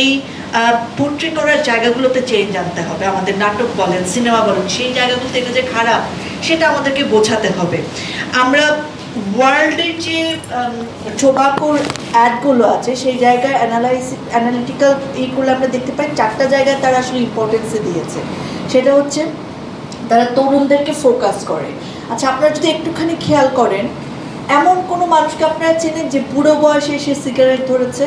এই পোট্রে করার জায়গাগুলোতে চেঞ্জ আনতে হবে। আমাদের নাটক বলেন সিনেমা বলেন, সেই জায়গাগুলো থেকে যে খারাপ, সেটা আমাদেরকে বোঝাতে হবে। আমরা ওয়ার্ল্ডের যে টোবাকোর অ্যাডগুলো আছে, সেই জায়গায় অ্যানালাইস অ্যানালিটিক্যাল ই করলে আমরা দেখতে পাই। চারটা জায়গায় তারা আসলে ইম্পর্টেন্সে দিয়েছে। সেটা হচ্ছে, তারা তরুণদেরকে ফোকাস করে। আচ্ছা আপনারা যদি একটুখানি খেয়াল করেন, এমন কোনো মানুষকে আপনারা চেনেন যে বুড়ো বয়সে এসে সিগারেট ধরেছে?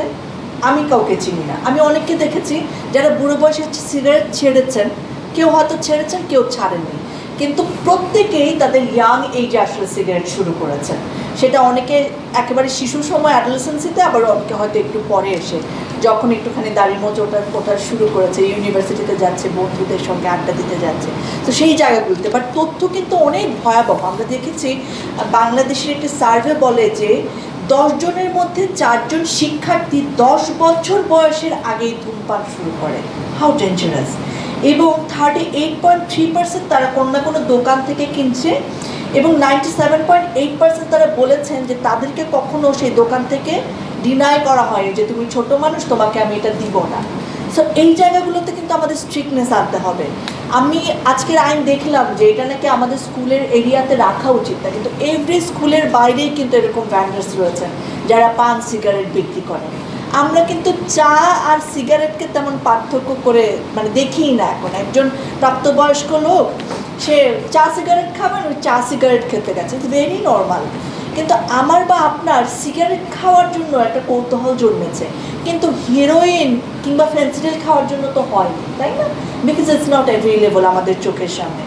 আমি কাউকে চিনি না। আমি অনেককে দেখেছি যারা বুড়ো বয়সে সিগারেট ছেড়েছেন, কেউ হয়তো ছেড়েছেন, কেউ ছাড়েননি। কিন্তু প্রত্যেকেই তাদের ইয়াং এইজে আসলে সিগারেট শুরু করেছেন। সেটা অনেকে একেবারে শিশু সময় অ্যাডোলেসেন্সিতে আবার অনেকে হয়তো একটু পরে এসে যখন একটুখানি দাড়ির মোচ ওঠার ওঠা শুরু করেছে ইউনিভার্সিটিতে যাচ্ছে, বন্ধুদের সঙ্গে আড্ডা দিতে যাচ্ছে। তো সেই জায়গাগুলোতে। বাট তথ্য কিন্তু অনেক ভয়াবহ। আমরা দেখেছি, বাংলাদেশের একটি সার্ভে বলে যে জনের মধ্যে চারজন শিক্ষার্থী দশ বছর বয়সের আগেই ধূমপান শুরু করে। হাউ ডেঞ্জারাস এবং thirty eight point three percent তারা কোনো না কোনো দোকান থেকে কিনছে এবং ninety seven point eight percent তারা বলেছেন যে তাদেরকে কখনো সেই দোকান থেকে ডিনাই করা হয়নি যে তুমি ছোট মানুষ, তোমাকে আমি এটা দিব না। সো এই জায়গাগুলোতে কিন্তু আমাদের স্ট্রিক্টনেস আনতে হবে। আমি আজকের আইন দেখলাম যে এটা নাকি আমাদের স্কুলের এরিয়াতে রাখা উচিত না, কিন্তু এভরি স্কুলের বাইরেই কিন্তু এরকম ভ্যান্ডার্স রয়েছেন যারা পান সিগারেট বিক্রি করে। আমরা কিন্তু চা আর সিগারেটকে তেমন পার্থক্য করে মানে দেখিই না এখন। একজন প্রাপ্তবয়স্ক লোক, সে চা সিগারেট খাবেন ওই চা সিগারেট খেতে গেছে। ইটস ভেরি নর্মাল কিন্তু আমার বা আপনার সিগারেট খাওয়ার জন্য একটা কৌতূহল জন্মেছে। কিন্তু হিরোইন কিংবা ফেন্সিডিল খাওয়ার জন্য তো হয়নি তাই না? বিকজ ইটস নট অ্যাভেলেবল আমাদের চোখের সামনে।